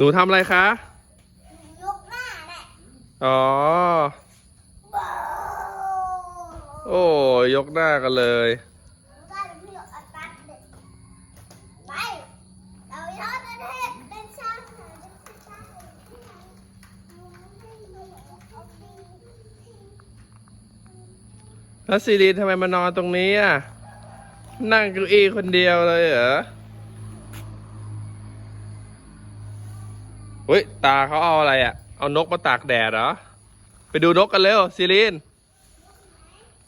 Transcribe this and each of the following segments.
หนูทำอะไรคะ ยกหน้าแหละอ๋อ โบ้โอ้ยกหน้ากันเลยกลายเป็นพี่อัตัดเด็กไป เราไปทอดประเทศเป็นชาติเป็นชาติแล้วซีรีนทำไมมานอนตรงนี้อะ นั่งเก้าอี้คนเดียวเลยเหรอ เฮ้ย ตาเขาเอาอะไรอะ เอานกมาตากแดดเหรอ ไปดูนกกันเร็วซีรีน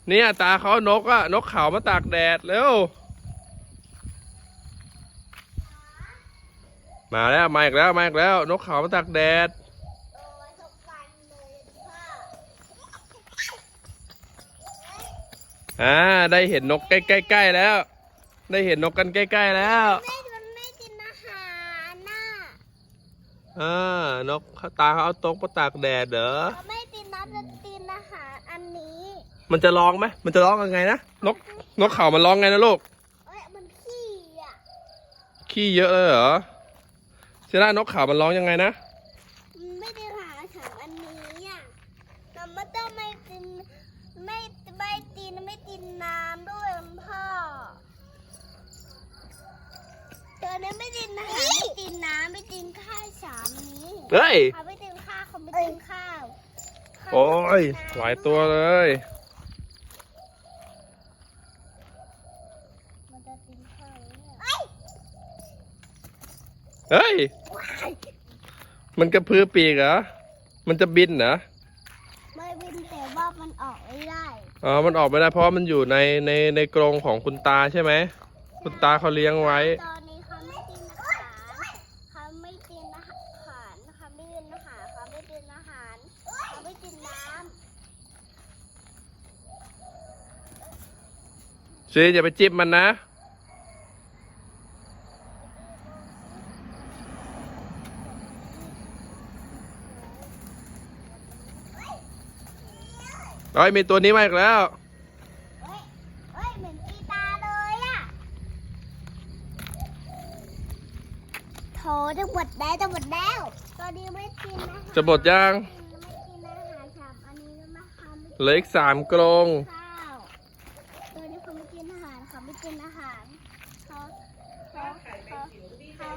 เนี่ยตาเขานกอะนกเขามาตากแดดเร็ว มาแล้วมาอีกแล้วมาอีกแล้ว นกเขามาตากแดด อ่าได้เห็นนกใกล้ๆๆแล้ว ได้เห็นนกกันใกล้ๆแล้ว ไม่มันไม่กินอาหารน่ะ อ่านกตาเขาเอาตกมาตากแดดเหรอเขาไม่กินน้ำจะกินอาหารอันนี้มันจะร้องไหมมันจะร้องยังไงนะนกนกเขามันร้องไงนะลูกเอ้ยมันขี้อะขี้เยอะเลยเหรอเซร่านกเขามันร้องยังไงนะ มันไม่ได้หาอาหารอันนี้อะเราไม่ต้องไม่กินไม่ไม่กินไม่กินน้ำด้วยพ่อตอนนี้ไม่กินอาหารไม่ กินน้ำไม่กินข้าวสามนี้เฮ้ย เขาไม่กินข้าวเขาไม่กินข้าวโอ้ย หลายตัวเลย มันจะกินข้าวเนี่ยเฮ้ย มันกระพือปีกเหรอ มันจะบินเหรอ ไม่บินแต่ว่ามันออกไม่ได้อ๋อ มันออกไม่ได้เพราะว่ามันอยู่ในในในกรงของคุณตาใช่ไหม คุณตาเขาเลี้ยงไว้ ตอนนี้เขาไม่กินอาหารเขาไม่กินอาหารเขาไม่กินอาหารเขาไม่กินอาหารเขาไม่กินน้ำ ซีอย่าไปจิ้มมันนะเอ้ย มีตัวนี้มาอีกแล้ว เฮ้ยเฮ้ยเหมือนกีตาร์เลยอะโถจะหมดแล้วจะหมดแล้วตอนนี้ไม่กินอาหารจะหมดยังไม่กินอาหารสามอันนี้แล้วนะคะไม่เหลืออีกสามกรงข้าวตอนนี้เขาไม่กินอาหารเขาไม่กินอาหารเขาเขาเขาเขา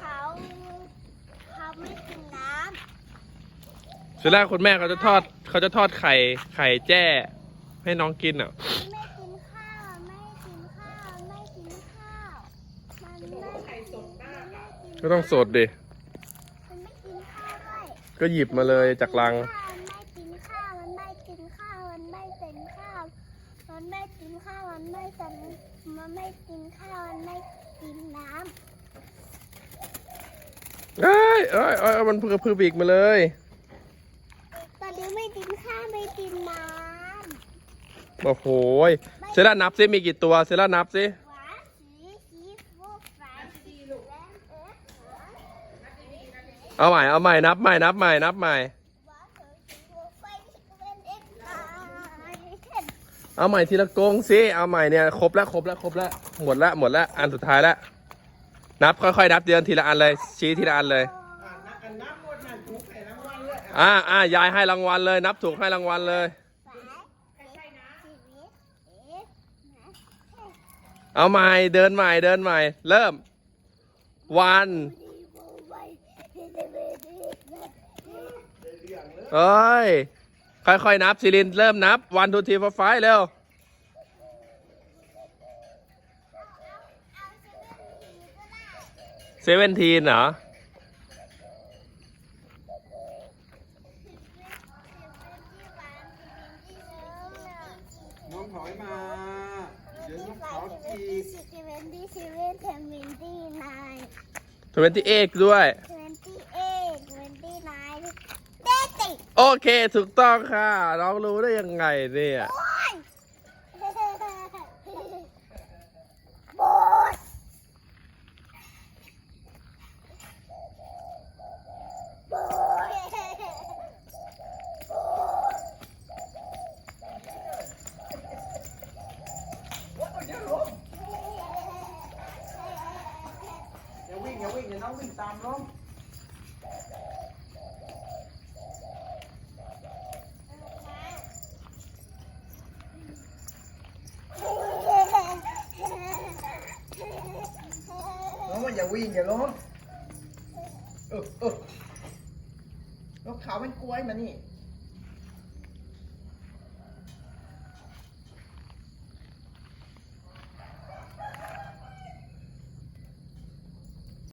เขาเขาไม่กินน้ เสร็จแล้วคุณแม่เขาจะทอดเขาจะทอดไข่ไข่แจ้ ให้น้องกินอะำไม่กินข้าว ไม่กินข้าว ไม่กินข้าว มันไม่กินมันไม่กินก็ต้องสดดิ มันไม่กินข้าวด้วยก็หยิบมาเลยจากลัง มันไม่กินข้าว มันไม่กินข้าว มันไม่เป็นข้าว มันไม่กินข้าว มันไม่เป็นมันไม่กินข้าว มันไม่กินน้เอ้ยเอ้ยเอ้ยมันกระพือปีกมาเลยำตอนนี้ไม่กินข้าว ไม่กินน้ำ โอ้โหยเซร่านับซิมีกี่ตัวเซร่านับซิหวานสีสีฟูฟ้าสีเหลืองเอ๊ะหวานเอาใหม่เอาใหม่นับใหม่นับใหม่นับใหม่สีฟูไฟเป็นเอ็กซ์ไอเอาใหม่ทีละกรงสิเอาใหม่เนี่ยครบแล้วครบแล้วครบแล้วหมดแล้วหมดแล้วอันสุดท้ายแล้วนับค่อยๆนับเดือนทีละอันเลย ชี้ทีละอันเลยอ่าอ่ายายให้รางวัลเลย นับถูกให้รางวัลเลย เอาใหม่เดินใหม่เดินใหม่ เริ่ม วันเอ้ย ค่อยๆนับซิลินเริ่มนับวันทูทีฟไฟเร็วเซเว่นทีนเหรอน้องถอยมา ดี๋ยวน้องเขาทีเซเว่นที่เซเว่นเทนวินตี้ไนน์ทเวนตี้เอ็กด้วยเทนตี้เอ็กเทนตี้ไนน์เด็ดติโอเค ถูกต้องค่ะ น้องรู้ได้ยังไงเนี่ยโอ้ยโบสโบส อย่าวิ่งอย่าวิ่งอย่าน้องวิ่งตามน้องน้องว่าอย่าวิ่งอย่าล้มเออเออนกขาวมันกล้วยมานี่